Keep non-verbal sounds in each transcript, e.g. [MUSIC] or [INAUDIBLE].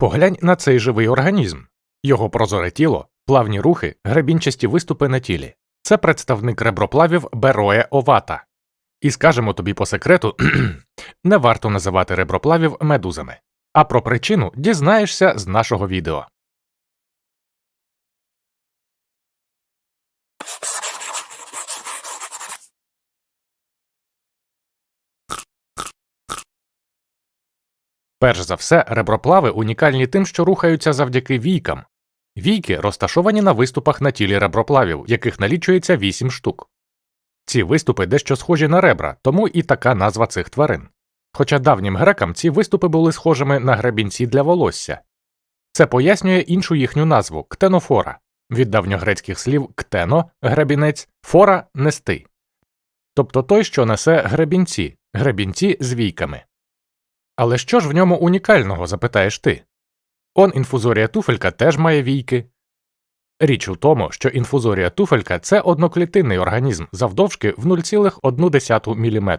Поглянь на цей живий організм. Його прозоре тіло, плавні рухи, гребінчасті виступи на тілі. Це представник реброплавів Бероя овата. І скажемо тобі по секрету, [CLEARS THROAT] не варто називати реброплавів медузами. А про причину дізнаєшся з нашого відео. Перш за все, реброплави унікальні тим, що рухаються завдяки війкам. Війки розташовані на виступах на тілі реброплавів, яких налічується 8 штук. Ці виступи дещо схожі на ребра, тому і така назва цих тварин. Хоча давнім грекам ці виступи були схожими на гребінці для волосся. Це пояснює іншу їхню назву ктенофора від давньогрецьких слів ктено гребінець, фора нести. Тобто той, що несе гребінці, гребінці з війками. Але що ж в ньому унікального, запитаєш ти? Он інфузорія туфелька теж має війки. Річ у тому, що інфузорія туфелька це одноклітинний організм завдовжки в 0,1 мм,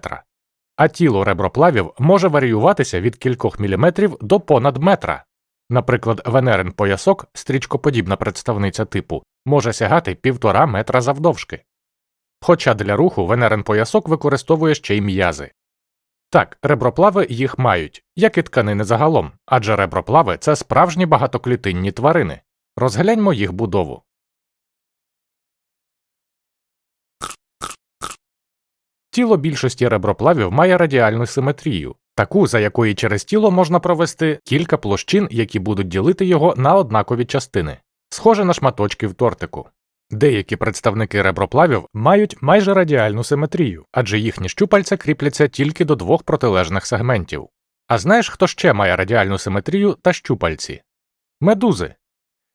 а тіло реброплавів може варіюватися від кількох міліметрів до понад метра. Наприклад, венерин поясок, стрічкоподібна представниця типу, може сягати півтора метра завдовжки. Хоча для руху венерин поясок використовує ще й м'язи. Так, реброплави їх мають, як і тканини загалом, адже реброплави це справжні багатоклітинні тварини. Розгляньмо їх будову. Тіло більшості реброплавів має радіальну симетрію, таку, за якої через тіло можна провести кілька площин, які будуть ділити його на однакові частини, схоже на шматочки в тортику. Деякі представники реброплавів мають майже радіальну симетрію, адже їхні щупальця кріпляться тільки до двох протилежних сегментів. А знаєш, хто ще має радіальну симетрію та щупальці? Медузи.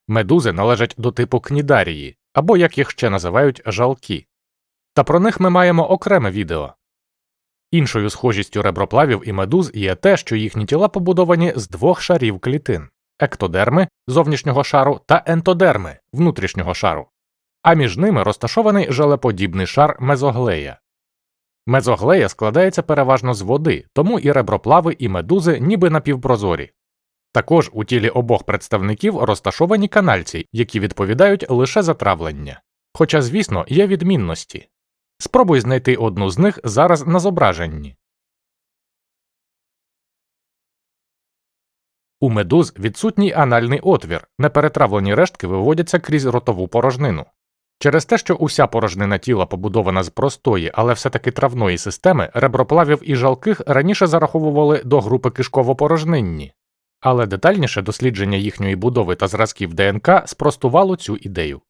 Медузи належать до типу кнідарії, або як їх ще називають жалки. Та про них ми маємо окреме відео. Іншою схожістю реброплавів і медуз є те, що їхні тіла побудовані з двох шарів клітин ектодерми зовнішнього шару та ентодерми внутрішнього шару, а між ними розташований желеподібний шар мезоглея. Мезоглея складається переважно з води, тому і реброплави, і медузи ніби напівпрозорі. Також у тілі обох представників розташовані канальці, які відповідають лише за травлення. Хоча, звісно, є відмінності. Спробуй знайти одну з них зараз на зображенні. У медуз відсутній анальний отвір, неперетравлені рештки виводяться крізь ротову порожнину. Через те, що уся порожнина тіла побудована з простої, але все таки травної системи, реброплавів і жалких раніше зараховували до групи кишково-порожнинні, але детальніше дослідження їхньої будови та зразків ДНК спростувало цю ідею.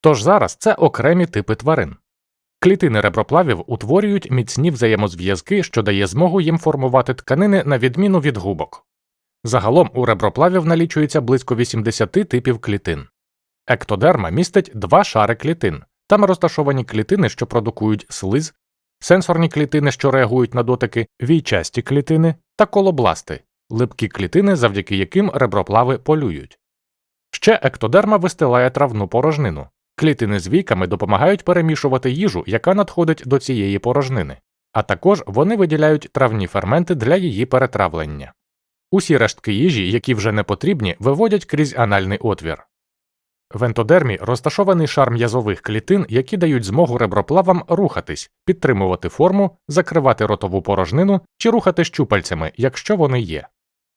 Тож зараз це окремі типи тварин. Клітини реброплавів утворюють міцні взаємозв'язки, що дає змогу їм формувати тканини на відміну від губок. Загалом у реброплавів налічується близько 80 типів клітин. Ектодерма містить два шари клітин. Там розташовані клітини, що продукують слиз, сенсорні клітини, що реагують на дотики, війчасті клітини та колобласти, липкі клітини, завдяки яким реброплави полюють. Ще ектодерма вистилає травну порожнину. Клітини з війками допомагають перемішувати їжу, яка надходить до цієї порожнини, а також вони виділяють травні ферменти для її перетравлення. Усі рештки їжі, які вже не потрібні, виводять крізь анальний отвір. В ентодермі розташований шар м'язових клітин, які дають змогу реброплавам рухатись, підтримувати форму, закривати ротову порожнину чи рухати щупальцями, якщо вони є.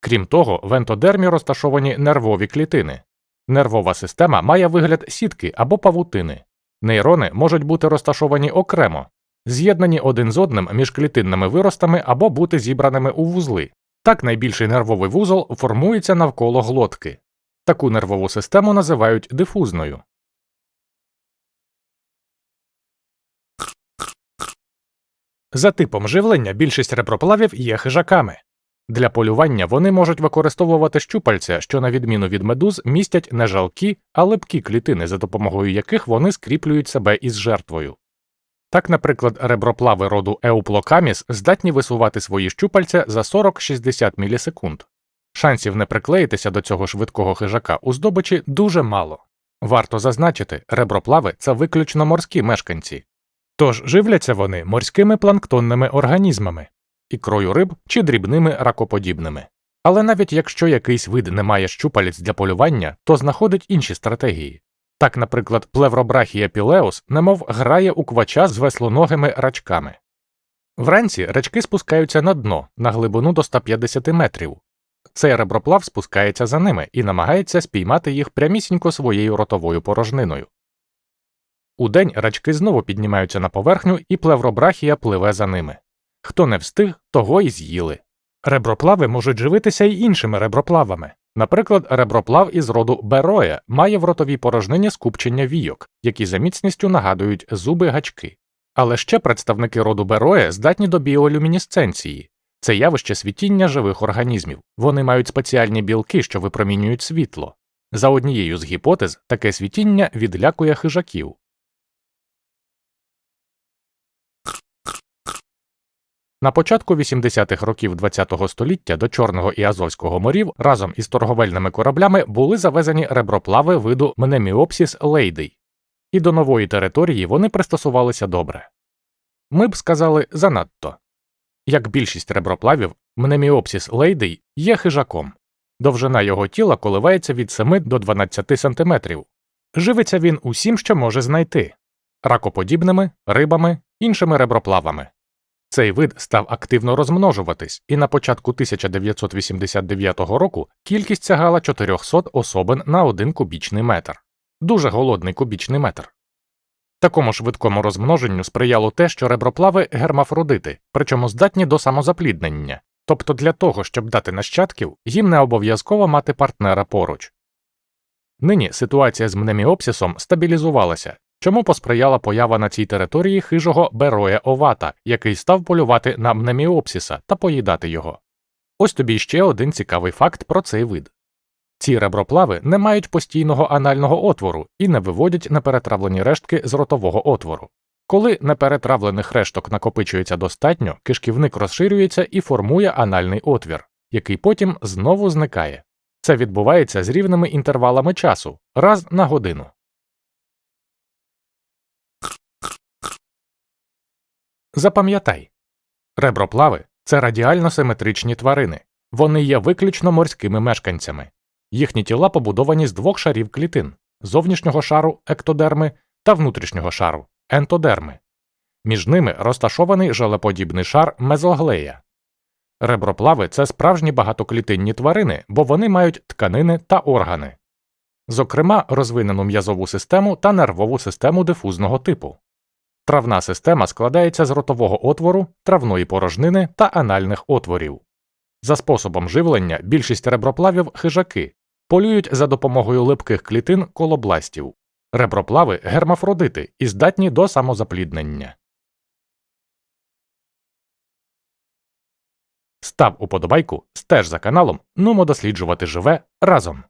Крім того, в ентодермі розташовані нервові клітини. Нервова система має вигляд сітки або павутини. Нейрони можуть бути розташовані окремо, з'єднані один з одним між клітинними виростами або бути зібраними у вузли. Так найбільший нервовий вузол формується навколо глотки. Таку нервову систему називають дифузною. За типом живлення більшість реброплавів є хижаками. Для полювання вони можуть використовувати щупальця, що, на відміну від медуз, містять не жалкі, а липкі клітини, за допомогою яких вони скріплюють себе із жертвою. Так, наприклад, реброплави роду Еуплокаміс здатні висувати свої щупальця за 40-60 мілісекунд. Шансів не приклеїтися до цього швидкого хижака у здобичі дуже мало. Варто зазначити, реброплави це виключно морські мешканці, тож живляться вони морськими планктонними організмами, ікрою риб чи дрібними ракоподібними. Але навіть якщо якийсь вид не має щупалець для полювання, то знаходить інші стратегії. Так, наприклад, плевробрахія пілеус немов грає у квача з веслоногими рачками. Вранці рачки спускаються на дно на глибину до 150 метрів. Цей реброплав спускається за ними і намагається спіймати їх прямісінько своєю ротовою порожниною. Удень рачки знову піднімаються на поверхню, і плевробрахія пливе за ними. Хто не встиг, того й з'їли. Реброплави можуть живитися й іншими реброплавами. Наприклад, реброплав із роду бероя має в ротовій порожнині скупчення війок, які за міцністю нагадують зуби гачки. Але ще представники роду бероя здатні до біолюмінесценції. Це явище світіння живих організмів. Вони мають спеціальні білки, що випромінюють світло. За однією з гіпотез, таке світіння відлякує хижаків. На початку 80-х років ХХ століття до Чорного і Азовського морів разом із торговельними кораблями були завезені реброплави виду Мнеміопсіс лейдей, і до нової території вони пристосувалися добре. Ми б сказали занадто. Як більшість реброплавів, Мнеміопсіс лейдей є хижаком. Довжина його тіла коливається від 7 до 12 см. Живиться він усім, що може знайти ракоподібними, рибами, іншими реброплавами. Цей вид став активно розмножуватись, і на початку 1989 року кількість сягала 400 особин на один кубічний метр. Дуже голодний кубічний метр. Такому швидкому розмноженню сприяло те, що реброплави гермафродити, причому здатні до самозапліднення, тобто для того, щоб дати нащадків, їм не обов'язково мати партнера поруч. Нині ситуація з мнеміопсисом стабілізувалася, чому посприяла поява на цій території хижого бероя овата, який став полювати на мнеміопсіса та поїдати його. Ось тобі ще один цікавий факт про цей вид. Ці реброплави не мають постійного анального отвору і не виводять неперетравлені рештки з ротового отвору. Коли неперетравлених решток накопичується достатньо, кишківник розширюється і формує анальний отвір, який потім знову зникає. Це відбувається з рівними інтервалами часу раз на годину. Запам'ятай реброплави це радіально симетричні тварини. Вони є виключно морськими мешканцями. Їхні тіла побудовані з двох шарів клітин зовнішнього шару ектодерми та внутрішнього шару ентодерми. Між ними розташований желеподібний шар мезоглея. Реброплави це справжні багатоклітинні тварини, бо вони мають тканини та органи, зокрема розвинену м'язову систему та нервову систему дифузного типу. Травна система складається з ротового отвору, травної порожнини та анальних отворів. За способом живлення більшість реброплавів хижаки полюють за допомогою липких клітин колобластів. Реброплави гермафродити і здатні до самозапліднення. Став уподобайку, стеж за каналом, нумо досліджувати живе разом.